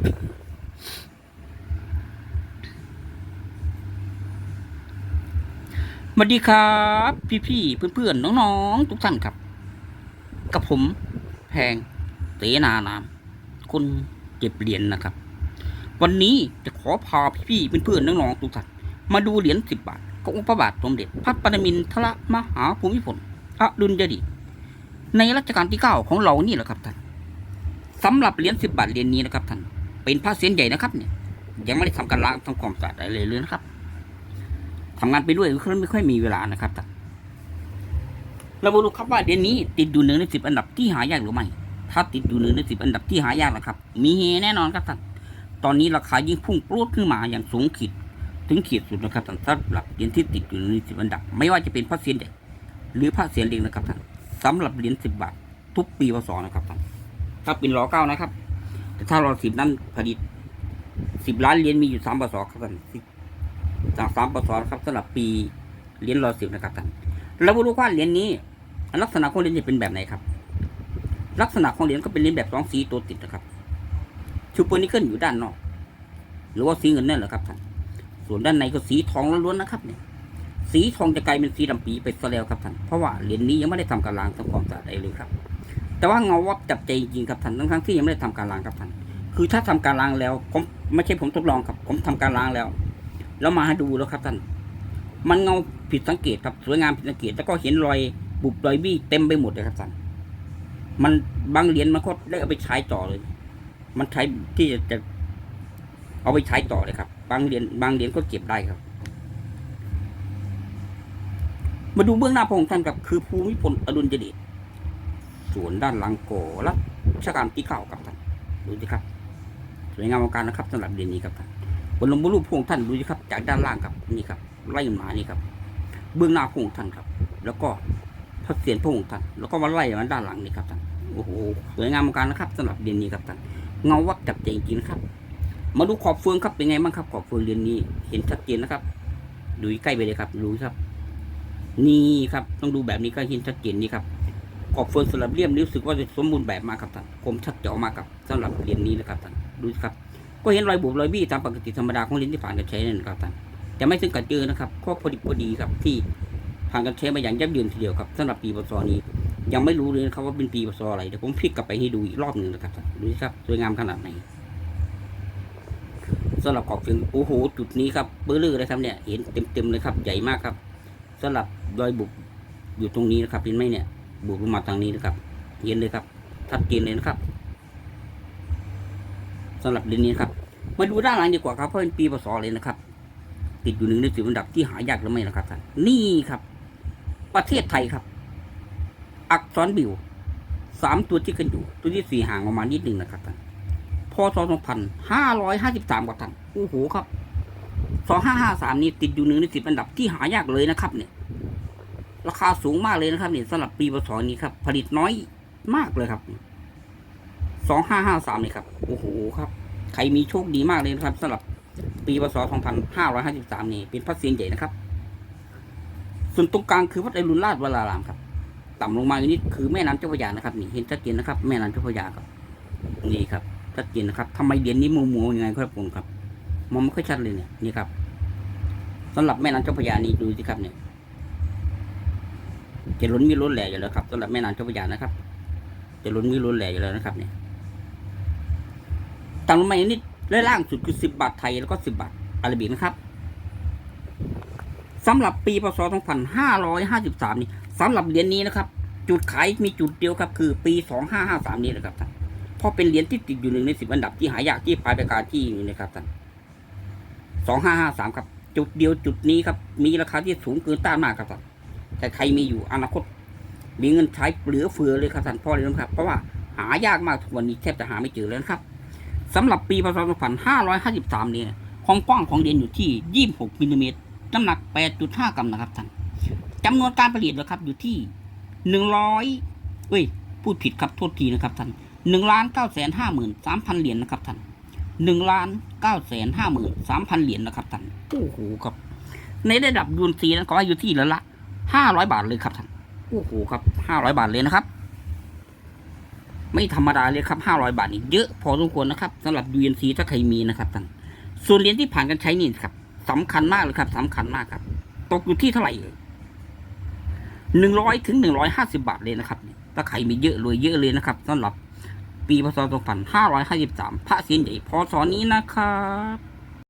สวัสดีครับ พี่ๆเพื่อนๆน้องๆทุกท่านครับ กับผมแพงเสนานามคนเก็บเหรียญนะครับ วันนี้จะขอพาพี่ๆเพื่อนๆน้องๆทุกท่านมาดูเหรียญสิบบาทขององค์พระบาทสมเด็จพระปรมินทรมหาภูมิพลอดุลยเดชในรัชกาลที่เก้าของเรานี่แหละครับท่านสำหรับเหรียญสิบบาทเหรียญนี้นะครับท่าน เป็นพระเศียรใหญ่นะครับเนี่ยยังไม่ได้ทำการล้างทำความสะอาดอะไรเลยนะครับทำงานไปด้วยไม่ค่อยมีเวลานะครับท่านเรามาดูครับว่าเดือนนี้ติดอยู่หนึ่งในสิบอันดับที่หายากหรือไม่ ถ้าติดอยู่หนึ่งในสิบอันดับที่หายากนะครับ มีเฮแน่นอนครับท่าน ตอนนี้ราคายิ่งพุ่งปรูดขึ้นมาอย่างสูงขีด ถึงขีดสุดนะครับท่านสำหรับเหรียญที่ติดอยู่ในสิบอันดับ ไม่ว่าจะเป็นพระเศียรใหญ่หรือพระเศียรเล็กนะครับท่านสำหรับเหรียญสิบบาท ทุกปีพศนะครับท่าน ถ้าเป็นรอเก้านะครับ แต่ถ้าเรอสิบนั้นผลิตสิบล้านเหรียญมีอยู่สามพศครับท่านจากสามปศครับสำหรับปีเหรียญรอสิบนะครับท่านเรามาดูว่าเหรียญนี้ ลักษณะของเหรียญจะเป็นแบบไหนครับ ลักษณะของเหรียญก็เป็นเหรียญแบบสองสีตัวติดนะครับชูปนิเกิลอยู่ด้านนอก หรือว่าสีเงินนั่นแหละครับท่านส่วนด้านในก็สีทองล้วนๆนะครับเนี่ยสีทองจะกลายเป็นสีดำปีไปซะแล้วครับท่านเพราะว่าเหรียญนี้ยังไม่ได้ทำการล้างทำความสะอาดอะไรเลยครับ แต่ว่าเงาวับจับใจจริงครับท่านทั้งๆที่ยังไม่ได้ทำการล้างครับท่านคือถ้าทำการล้างแล้วผมไม่ใช่ผมทดลองครับ ผมทำการล้างแล้ว แล้วมาให้ดูแล้วครับท่านมันเงาผิดสังเกตครับสวยงามผิดสังเกต แล้วก็เห็นรอยบุบรอยบี้เต็มไปหมดเลยครับท่านมันบางเหรียญมันก็ได้เอาไปใช้ต่อเลย มันใช้ที่จะจะเอาไปใช้ต่อเลยครับ บางเหรียญบางเหรียญก็เก็บได้ครับ มาดูเบื้องหน้าพระองค์ท่านครับคือภูมิพลอดุลยเดช ส่วนด้านหลังก่อรัชกาลที่เก้าครับท่านดูสิครับสวยงามการนะครับสำหรับเหรียญนี้ครับท่านบนลงบรูปพระองค์ท่านดูสิครับ จากด้านล่างครับนี่ครับไล่มานี่ครับ เบื้องหน้าพระองค์ท่านครับ แล้วก็พระเศียรพระองค์ท่านแล้วก็มาไล่มาด้านหลังนี่ครับท่านโอ้โหสวยงามกันนะครับสำหรับเดือนนี้ครับท่านเงาวับจับใจจริงๆนะครับมาดูขอบเฟืองครับเป็นไงบ้างครับ ขอบเฟืองเดือนนี้ เห็นชัดเจนนะครับ ดูใกล้ไปเลยครับดูครับ นี่ครับ ต้องดูแบบนี้ก็เห็นชัดเจนนี่ครับ ขอบเฟืองสลับเลี่ยมรู้สึกว่าจะสมบูรณ์แบบมากครับท่านคมชัดเจาะมากครับสำหรับเหรียญนี้นะครับท่านดูสิครับ ก็เห็นรอยบุบรอยบี้ตามปกติธรรมดาของลิ้นที่ผ่านการใช้นั่นนะครับท่านแต่ไม่ซึ่งกันเจอนะครับข้อพอดีพอดีครับที่ผ่านการใช้มาอย่างยับยั้งทีเดียวครับสำหรับปีพศนี้ ยังไม่รู้เลยนะครับว่าเป็นปีพศอะไรเดี๋ยวผมพลิกกลับไปให้ดูอีกรอบหนึ่งนะครับท่านดูสิครับสวยงามขนาดไหนสำหรับขอบเฟืองโอ้โหจุดนี้ครับเบอร์เลอร์เลยครับเนี่ยเห็นเต็มๆเลยครับใหญ่มากครับสำหรับรอยบุบอยู่ตรงนี้นะครับเห็นไหมเนี่ย บุบลงมาทางนี้นะครับ เห็นเลยครับชัดเจนเลยนะครับสำหรับเดือนนี้ครับมาดูด้านหลังดีกว่าครับเพราะเป็นปีพศเลยนะครับ ติดอยู่หนึ่งในสิบอันดับที่หายากหรือไม่นะครับท่านนี่ครับ ประเทศไทยครับ อักษรบิวสามตัวที่กันอยู่ ตัวที่สี่ห่างออกมาณนิดหนึ่งนะครับท่านพศสองพันห้าร้อยห้าสิบสามกว่าท่านโอ้โหครับสองห้าห้าสามนี่ติดอยู่หนึ่งในสิบอันดับที่หายากเลยนะครับ เนี่ย ราคาสูงมากเลยนะครับเนี่ยสำหรับปีพศนี้ครับ ผลิตน้อยมากเลยครับสองห้าห้าสามนี่ครับ โอ้โหครับ ใครมีโชคดีมากเลยนะครับสำหรับปีพศ2553นี่เป็นพระเศียรใหญ่นะครับ ส่วนตรงกลางคือวัดไอรุณราชวรารามครับ ต่ำลงมาอีกนิดคือแม่น้ำเจ้าพระยานะครับนี่เห็นชัดเจนนะครับ แม่น้ำเจ้าพระยาครับนี่ครับชัดเจนนะครับทำไมเดียนนี้มัวมัวยังไงครับผมครับมองไม่ค่อยชัดเลยเนี่ยนี่ครับสำหรับแม่น้ำเจ้าพระยานี่ดูสิครับเนี่ย จะล้นมีล้นแหล่อยู่แล้วครับสำหรับแม่น้ำเจ้าพระยานะครับ จะล้นมีล้นแหล่อยู่แล้วนะครับเนี่ยต่ำลงมาอีกนิดและล่างสุดคือ10บบาทไทยแล้วก็10บบาทอาราบิกนะครับสำหรับปีพศ 2553 นี่สำหรับเหรียญนี้นะครับ จุดขายมีจุดเดียวครับ คือปี 2553 นี้นะครับท่านเพราะเป็นเหรียญที่ติดอยู่หนึ่งในสิบอันดับที่หายากที่ปลายประกาศที่นี่นะครับท่าน2553 ครับ จุดเดียวจุดนี้ครับ มีราคาที่สูงเกินต้านมากครับท่าน แต่ใครมีอยู่อนาคต มีเงินใช้เหลือเฟือเลยครับท่านเพราะอะไรนะครับ เพราะว่าหายากมากทุกวันนี้แทบจะหาไม่เจอแล้วนะครับสำหรับปีพศ2553เนี่ยความกว้างของเหรียญอยู่ที่ 26มิลลิเมตรน้ำหนัก 8.5 กรัมนะครับท่านจำนวนการผลิตนะครับอยู่ที่ 100เอ้ยพูดผิดครับโทษทีนะครับท่าน1ล้าน9 5 3 0 0 0เหรียญนะครับท่าน1ล้าน9 5 3 0 0 0เหรียญนะครับท่านโอ้โหครับ ในระดับยูนซีนั้นก็อยู่ที่ละละ 500บาทเลยครับท่านโอ้โหครับ500บาทเลยนะครับ ไม่ธรรมดาเลยครับห้าร้อยบาทนี่เยอะพอสมควรนะครับสำหรับ UNC ถ้าใครมีนะครับท่านส่วนเหรียญที่ผ่านการใช้นี่ครับสำคัญมากเลยครับสำคัญมากครับ ตกอยู่ที่เท่าไหร่เอ่ยหนึ่งร้อยถึงหนึ่งร้อยห้าสิบาทเลยนะครับ ถ้าใครมีเยอะรวยเยอะเลยนะครับสำหรับปีพศสองพันห้าร้อยห้าสิบสามพระเศียรใหญ่พศนี้นะครับ